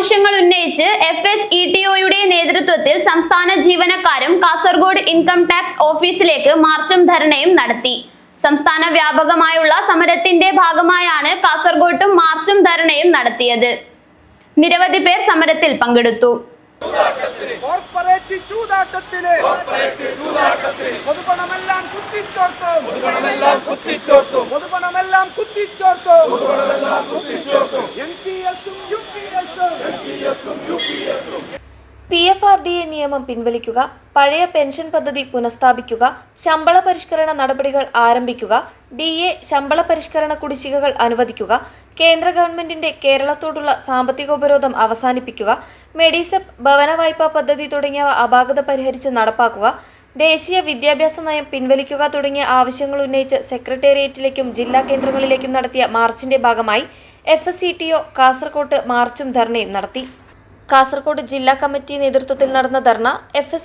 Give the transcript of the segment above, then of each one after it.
ആവശ്യങ്ങൾ ഉന്നയിച്ച് F S E T ഒയുടെ നേതൃത്വത്തിൽ സംസ്ഥാന ജീവനക്കാരും കാസർഗോഡ് ഇൻകം ടാക്സ് ഓഫീസിലേക്ക് മാർച്ചും ധർണയും നടത്തി. സംസ്ഥാന വ്യാപകമായുള്ള സമരത്തിന്റെ ഭാഗമായാണ് കാസർഗോട്ടും മാർച്ചും ധർണയും നടത്തിയത്. നിരവധി പേർ സമരത്തിൽ പങ്കെടുത്തു. കോർപ്പറേറ്റ് ചൂതാട്ടത്തിൽ. പൊതുപണമെല്ലാം കുത്തിച്ചോർത്തും. പൊതുപണമെല്ലാം കുത്തിച്ചോർത്തും. എം പി എസും യു പി എസും P F R D A നിയമം പിൻവലിക്കുക പഴയ പെൻഷൻ പദ്ധതി പുനഃസ്ഥാപിക്കുക ശമ്പള പരിഷ്കരണ നടപടികൾ ആരംഭിക്കുക ഡി എ ശമ്പള പരിഷ്കരണ കുടിശ്ശികകൾ അനുവദിക്കുക കേന്ദ്ര ഗവൺമെന്റിന്റെ കേരളത്തോടുള്ള സാമ്പത്തികോപരോധം അവസാനിപ്പിക്കുക മെഡിസെപ് ഭവന വായ്പാ പദ്ധതി തുടങ്ങിയവ അപാകത പരിഹരിച്ച് നടപ്പാക്കുക ദേശീയ വിദ്യാഭ്യാസ നയം പിൻവലിക്കുക തുടങ്ങിയ ആവശ്യങ്ങൾ ഉന്നയിച്ച് സെക്രട്ടേറിയറ്റിലേക്കും ജില്ലാ കേന്ദ്രങ്ങളിലേക്കും നടത്തിയ മാർച്ചിന്റെ ഭാഗമായി F S C T O കാസർകോട്ട് മാർച്ചും ധർണയും നടത്തി. കാസർഗോഡ് ജില്ലാ കമ്മിറ്റി നേതൃത്വത്തിൽ നടന്ന ധർണ എഫ്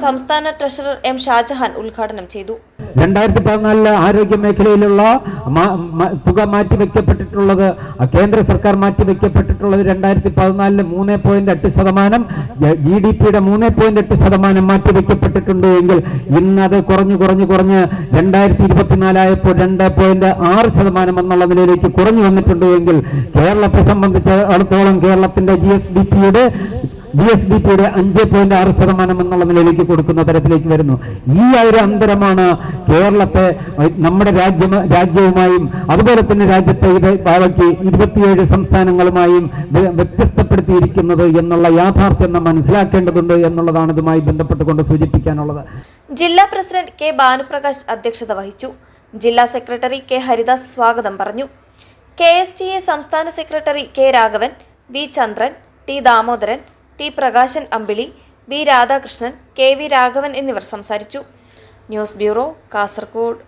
സംസ്ഥാന ട്രഷറർ എം ഷാജഹാൻ ഉദ്ഘാടനം ചെയ്തു. രണ്ടായിരത്തി പതിനാലിൽ ആരോഗ്യ മേഖലയിലുള്ള തുക മാറ്റിവെക്കപ്പെട്ടിട്ടുള്ളത് കേന്ദ്ര സർക്കാർ മാറ്റിവെക്കപ്പെട്ടിട്ടുള്ളത് രണ്ടായിരത്തി പതിനാലിൽ മൂന്ന് പോയിന്റ് എട്ട് ശതമാനം ജി ഡി പിയുടെ മൂന്ന് പോയിന്റ് എട്ട് ശതമാനം മാറ്റിവെക്കപ്പെട്ടിട്ടുണ്ട് എങ്കിൽ ഇന്ന് അത് കുറഞ്ഞു കുറഞ്ഞു കുറഞ്ഞ് രണ്ടായിരത്തി ഇരുപത്തിനാലായപ്പോൾ രണ്ട് പോയിന്റ് ആറ് ശതമാനം എന്നുള്ള നിലയിലേക്ക് കുറഞ്ഞു വന്നിട്ടുണ്ട് എങ്കിൽ കേരളത്തെ സംബന്ധിച്ചിടത്തോളം കേരളത്തിന്റെ ജി എസ് ഡി പിയുടെ ജി എസ് ഡി പിയുടെ അഞ്ച് പോയിന്റ് ആറ് ശതമാനം എന്നുള്ള നിലയിലേക്ക് കൊടുക്കുന്ന തരത്തിലേക്ക് വരുന്നു. ഈ ഒരു അന്തരമാണ് കേരളത്തെ നമ്മുടെ രാജ്യം രാജ്യവുമായും അതുപോലെ തന്നെ രാജ്യത്തെ ഇത് ബാക്കി ഇരുപത്തിയേഴ് സംസ്ഥാനങ്ങളുമായും വ്യ- വ്യത്യസ്തപ്പെടുത്തിയിരിക്കുന്നത് എന്നുള്ള യാഥാർത്ഥ്യം നാം മനസ്സിലാക്കേണ്ടതുണ്ട് എന്നുള്ളതാണ് ഇതുമായി ബന്ധപ്പെട്ടുകൊണ്ട് സൂചിപ്പിക്കാനുള്ളത്. ജില്ലാ പ്രസിഡന്റ് കെ ഭാനുപ്രകാശ് അധ്യക്ഷത വഹിച്ചു. ജില്ലാ സെക്രട്ടറി കെ ഹരിദാസ് സ്വാഗതം പറഞ്ഞു. കെ എസ് ടി എ സംസ്ഥാന secretary K Raghavan V Chandran T Damodaran T Prakashan Ambili B Radhakrishnan K V Raghavan എന്നിവർ സംസാരിച്ചു. News bureau Kasaragod